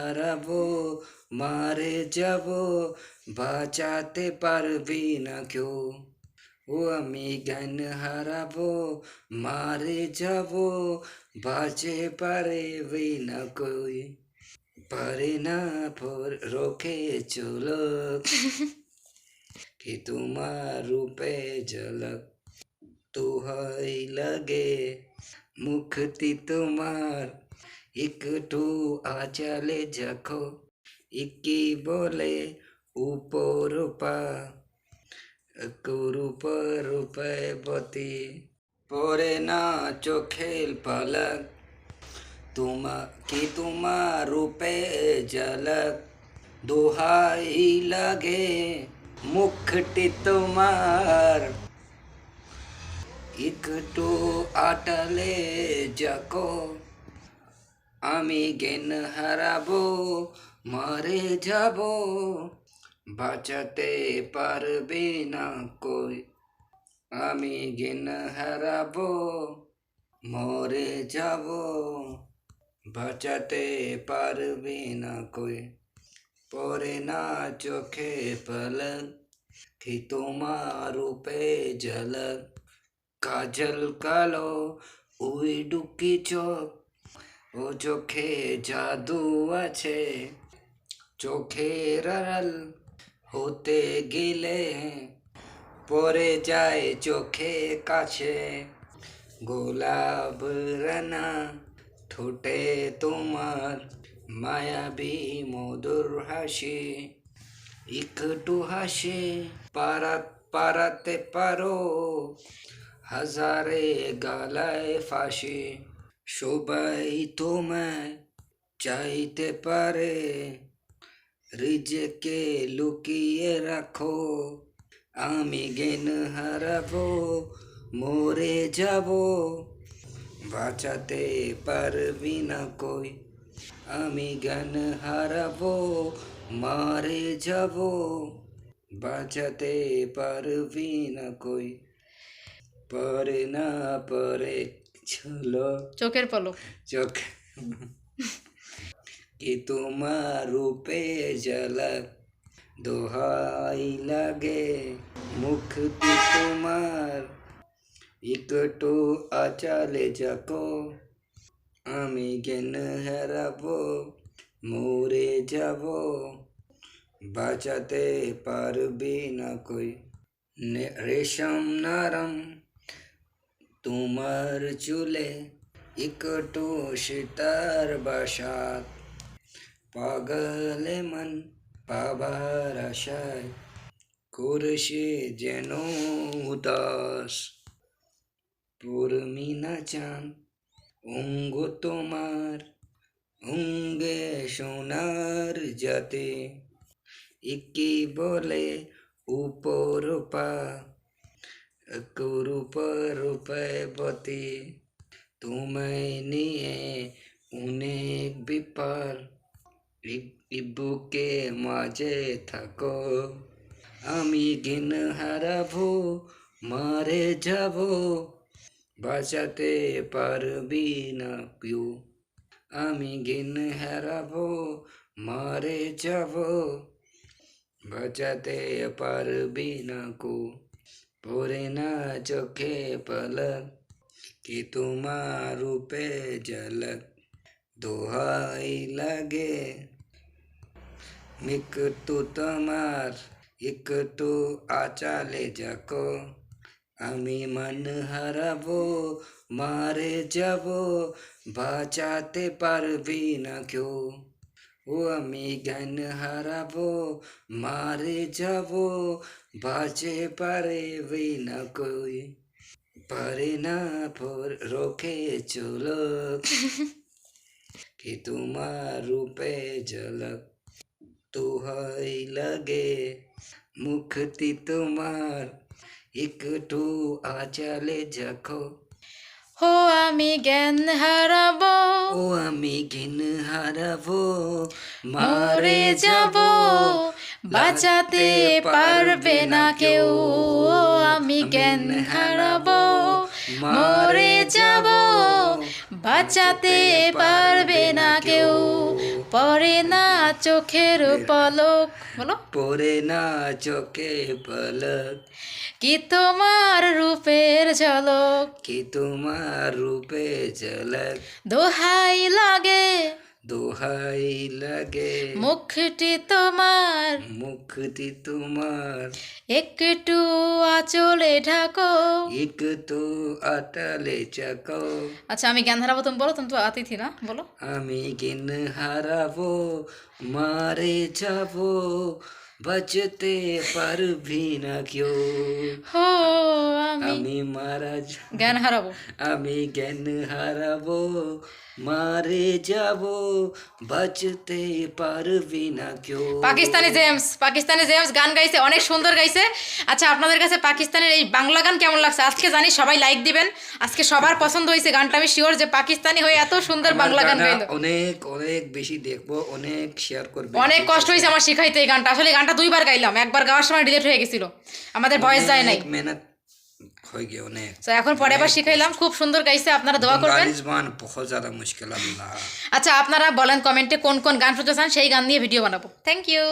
হারাবো মারে যাব বাঁচাতে পারবি না কেউ ও আমি জ্ঞান হারাবো মারে যাব বাঁচে পারবি না কই পারে না পর রোখে চলো कि তোমার রূপে ঝলক তুহাই লাগে মুখটি তোমার একটু আচালে যাখো ইকি বলে উপর পা কুরূপ রূপে বতী পরে না চোখের পালক তোমা কি তোমার রূপে ঝলক দোহাই লাগে মুখটি তোমার একটু আটালে যাকো আমি জ্ঞান হারাবো মারে যাব বাঁচাতে পারবে না কই আমি জ্ঞান হারাবো মরে যাব বাঁচাতে পারবে না কই পরে না চোখে পলক কি তোমার রূপে ঝলক কাজল কালো উই ডুকি চোখ ও চোখে জাদু আছে। চোখের আড়াল হতে গেলে পরে যায় চোখে কাছে। গোলাপ রানা ঠোঁটে তোমার মায়াবী মধুর হাসি। একটু হাসি পারাত, পারাতে পারো, হাজারে গালায় ফাঁসি। সবাই তোমায় চাইতে পারে। রিজকে লুকিয়ে রাখো, আমি জ্ঞান হারাবো, মরে যাব। বাঁচাতে পারবি না কই, আমি জ্ঞান হারাবো, মারে যাব। বাঁচাতে পারবি না কই, পরে না পরে চলো। চোখের পলক। চোখ। কি তোমার রূপে ঝলক দোহাই লাগে মুখ মুখটি তোমার। একটু আচালে যাকো আমি জ্ঞান হারাবো মরে যাব। বাঁচাতে পারবি না কই। রেশম নরম তোমার চুলে একটু সীতার বাসাত। পাগলে মন পাবার আশায় করছে যেন উদাস। পূর্মিনা চাঁদ অঙ্গ তোমার, অঙ্গে সোনার যাতে একে বলে উপর পা কুরূপ রূপে বতী তোমায় নিয়ে অনেক বিপার ই- ইবুকে মাঝে থাকো আমি ঘিন হারাবো মারে যাব বাঁচাতে পারবি না কেউ আমি ঘিন হারাবো মারে যাব বাঁচাতে পারবি না কো পরে না চোখে পলক কি তোমার রূপে ঝলক দোহাই লাগে একটু তোমার একটু আচালে যাকো আমি মন হারাবো মারে যাব বাঁচাতে পারবি না কেউ ও আমি জ্ঞান হারাবো মারে যাব বাজে পারে পারবি না কই। পারে না পর রোখে চলো कि তোমার রূপে ঝলক? তুহাই লাগে। মুখটি তোমার একটু আচালে যাখো। হো আমি জ্ঞান হারাবো। ও আমি জ্ঞান হারাবো মরে যাব বাঁচাতে পারবে না কেউ। ও আমি জ্ঞান হারাবো মরে যাব বাঁচাতে পারবে না কেউ। পরে না চোখের পলক। বলো। পরে না চোখে পলক। কি তোমার রূপের ঝলক? কি তোমার রূপে ঝলক? দোহাই লাগে। দোহাই লাগে। মুখটি তোমার। মুখটি তোমার। একটু আচলে ঢাকো। একটু আটালে চাকো। আচ্ছা আমি জ্ঞান হারাবো তুমি বলো তুমি তো আতিথি না বলো। আমি জ্ঞান হারাবো মারে যাব। বাঁচতে পারবি না কেউ হো আমি মারা জ্ঞান হারাবো আমি জ্ঞান হারাবো মারে যাব বাঁচতে পারবি না কেউ Pakistani James Pakistani James Gunn গাইছে অনেক সুন্দর গাইছে। আচ্ছা আপনাদের কাছে পাকিস্তানের এই বাংলা গান কেমন লাগছে? আজকে জানি সবাই লাইক দিবেন। আজকে সবার পছন্দ হয়েছে গানটা আমি শিওর যে পাকিস্তানি হয়ে এত সুন্দর বাংলা গান গাইলো। অনেক অনেক বেশি দেখব অনেক শেয়ার করবে অনেক কষ্ট হয়েছে আমার শিখাইতে এই গানটা। আসলে এই গানটা দুইবার গাইলাম একবার গাওয়ার সময় ডিলেট হয়ে গেছিল। আমাদের ভয়েস যায় নাই। মেহনত হয়ে গিয়ে তো এখন পরে আবার শিখাইলাম খুব সুন্দর গাইছে আপনারা দোয়া করবেন। মুশকিল আল্লাহ। আচ্ছা আপনারা বলেন কমেন্টে কোন কোন গান শুনতে চান সেই গান নিয়ে ভিডিও বানাবো। Thank you